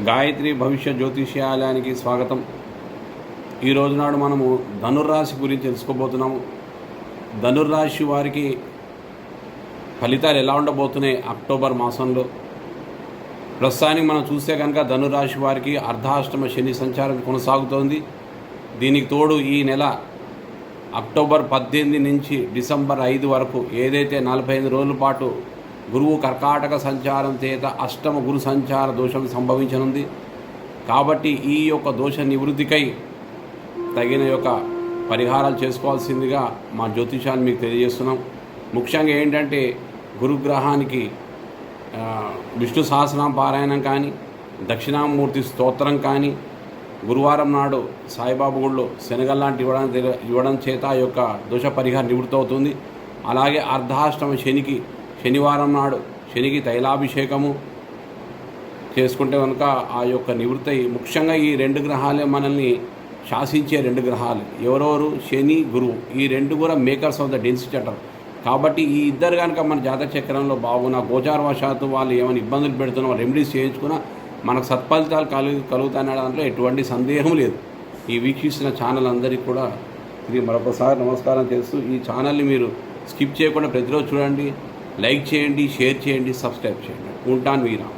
గాయత్రి భవిష్య జ్యోతిష్యాలయానికి స్వాగతం. ఈ రోజు నాడు మనము ధనుర్రాశి గురించి తెలుసుకోబోతున్నాము. ధనుర్రాశి వారికి ఫలితాలు ఎలా ఉండబోతున్నాయి అక్టోబర్ మాసంలో? ప్రస్తుతానికి మనం చూస్తే కనుక ధనుర్రాశి వారికి అర్ధాష్టమ శని సంచారం కొనసాగుతోంది. దీనికి తోడు ఈ నెల అక్టోబర్ పద్దెనిమిది నుంచి డిసెంబర్ ఐదు వరకు ఏదైతే నలభై ఐదు రోజుల పాటు గురువు కర్కాటక సంచారం చేత అష్టమ గురు సంచార దోషం సంభవించనుంది. కాబట్టి ఈ యొక్క దోష నివృత్తికై తగిన యొక్క పరిహారాలు చేసుకోవాల్సిందిగా మా జ్యోతిషాన్ని మీకు తెలియజేస్తున్నాం. ముఖ్యంగా ఏంటంటే గురుగ్రహానికి విష్ణు సహస్రనామ పారాయణం కానీ దక్షిణామూర్తి స్తోత్రం కానీ గురువారం నాడు సాయిబాబు గుళ్ళు శనగల్ లాంటి ఇవ్వడం ఇవ్వడం చేత ఆ యొక్క దోష పరిహారం నివృత్తి అవుతుంది అలాగే అర్ధాష్టమ శనికి శనివారం నాడు శనికి తైలాభిషేకము చేసుకుంటే కనుక ఆ యొక్క నివృత్తి ముఖ్యంగా ఈ రెండు గ్రహాలే మనల్ని శాసించే రెండు గ్రహాలు. ఎవరెవరు? శని గురువు ఈ రెండు కూడా మేకర్స్ ఆఫ్ ద డెన్సిటీ అంటారు కాబట్టి ఈ ఇద్దరు కనుక మన జాతక చక్రంలో బాగున్న గోచారవశాత్తు వాళ్ళు ఏమైనా ఇబ్బందులు పెడుతున్నా రెమెడీస్ చేయించుకున్నా మనకు సత్ఫలితాలు కలుగు కలుగుతాయనే దాంట్లో ఎటువంటి సందేహం లేదు. ఈ వీక్షిస్తున్న ఛానల్ అందరికీ కూడా ఇది మరొకసారి నమస్కారం చేస్తూ ఈ ఛానల్ని మీరు స్కిప్ చేయకుండా ప్రతిరోజు చూడండి. లైక్ చేయండి షేర్ చేయండి సబ్స్క్రైబ్ చేయండి. ఉంటాను మీరా